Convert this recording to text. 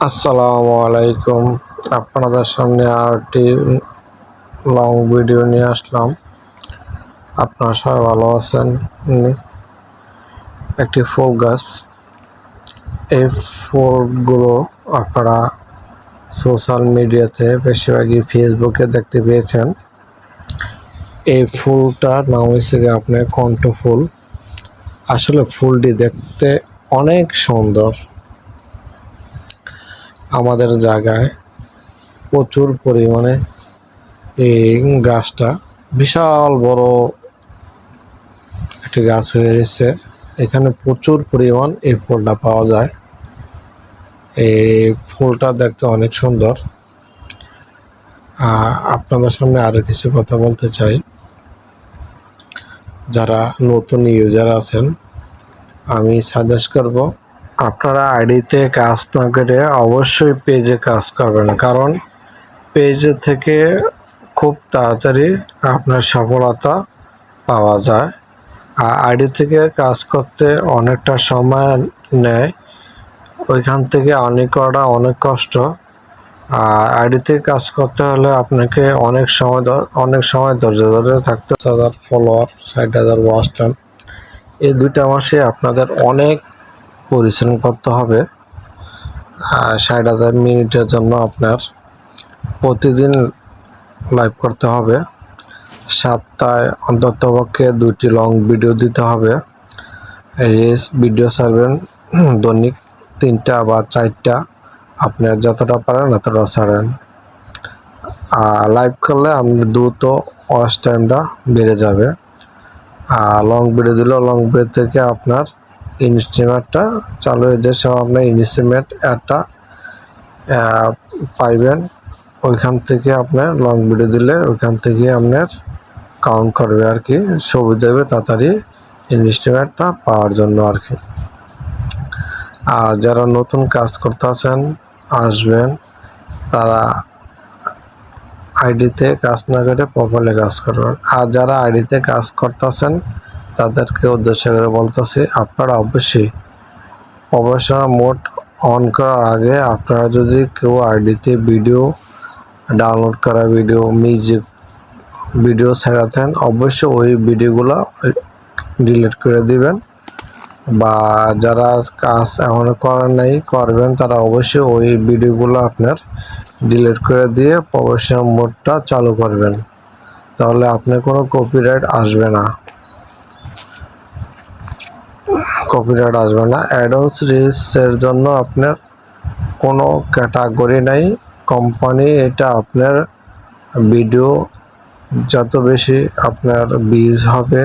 আসসালামু আলাইকুম। আপনাদের সামনে আরটি লং ভিডিও নিয়ে আসলাম। আপনারা সবাই ভালো আছেন? একটি ফুল গাছ। এই ফুলগুলো আপনারা সোশ্যাল মিডিয়াতে বেশিরভাগই ফেসবুকে দেখতে পেয়েছেন। এই ফুলটার নাম হয়েছে আপনার কণ্ঠ ফুল। আসলে ফুলটি দেখতে অনেক সুন্দর। আমাদের জায়গায় প্রচুর পরিমাণে এই গাছটা বিশাল বড় একটি গাছ হয়ে রয়েছে। এখানে প্রচুর পরিমাণ এই ফুলটা পাওয়া যায়। এই ফুলটা দেখতে অনেক সুন্দর। আপনাদের সামনে আরও কিছু কথা বলতে চাই। যারা নতুন ইউজার আছেন, আমি সাজেস্ট করব আপনারা আইডিতে কাজ না করে অবশ্যই পেজে কাজ করবেন, কারণ পেজ থেকে খুব তাড়াতাড়ি আপনার সফলতা পাওয়া যায়। আর আইডি থেকে কাজ করতে অনেকটা সময় নেয়, ওইখান থেকে অনেক করাটা অনেক কষ্ট। আর আইডিতে কাজ করতে হলে আপনাকে অনেক সময় অনেক সময় ধৈর্য ধরে থাকতে হাজার ফলোয়ার, ষাট হাজার ওয়াচ টাইম এই দুইটা মাসে আপনাদের অনেক পরিশ্রম করতে হবে। ষাট হাজার মিনিটের জন্য আপনার প্রতিদিন লাইভ করতে হবে। সপ্তাহে অন্ততপক্ষে দুটি লং ভিডিও দিতে হবে। রেস ভিডিও ছাড়বেন। দৈনিক তিনটা বা চারটা আপনার যতটা পারেন ততটা ছাড়েন। আর লাইভ করলে আপনার দ্রুত ওয়াচ টাইমটা বেড়ে যাবে। আর লং ভিডিও দিলেও লং ভিডিও থেকে আপনার ইনস্ট্রিমেন্টটা চালু হয়ে যে সব আপনার ইনস্ট্রিমেন্ট একটা পাইবেন। ওইখান থেকে আপনার লং ভিডিও দিলে ওইখান থেকে আপনার কাউন্ট করবে আর কি সুবিধা দেবে তাড়াতাড়ি ইনস্ট্রিমেন্টটা পাওয়ার জন্য আর কি। আর যারা নতুন কাজ করতেছেন আসবেন, তারা আইডিতে কাজ না করে প্রপারলি কাজ করবেন। আর যারা আইডিতে কাজ করতেছেন তাদেরকে উদ্দেশ্য করে বলতেছি, আপনারা অবশ্যই প্রফেশনাল মোড অন করার আগে আপনারা যদি কেউ আইডিতে ভিডিও ডাউনলোড করা ভিডিও, মিউজিক ভিডিও ছেড়াতেন, অবশ্যই ওই ভিডিওগুলো ডিলিট করে দিবেন। বা যারা কাজ এখনও করেন নাই, করবেন, তারা অবশ্যই ওই ভিডিওগুলো আপনার ডিলিট করে দিয়ে প্রফেশনাল মোডটা চালু করবেন। তাহলে আপনার কোনো কপিরাইট আসবে না। কপিরাইট আসবে না। অ্যাডন্স রিলসের জন্য আপনার কোনো ক্যাটাগরি নাই। কোম্পানি এটা আপনার ভিডিও যত বেশি আপনার বিজ হবে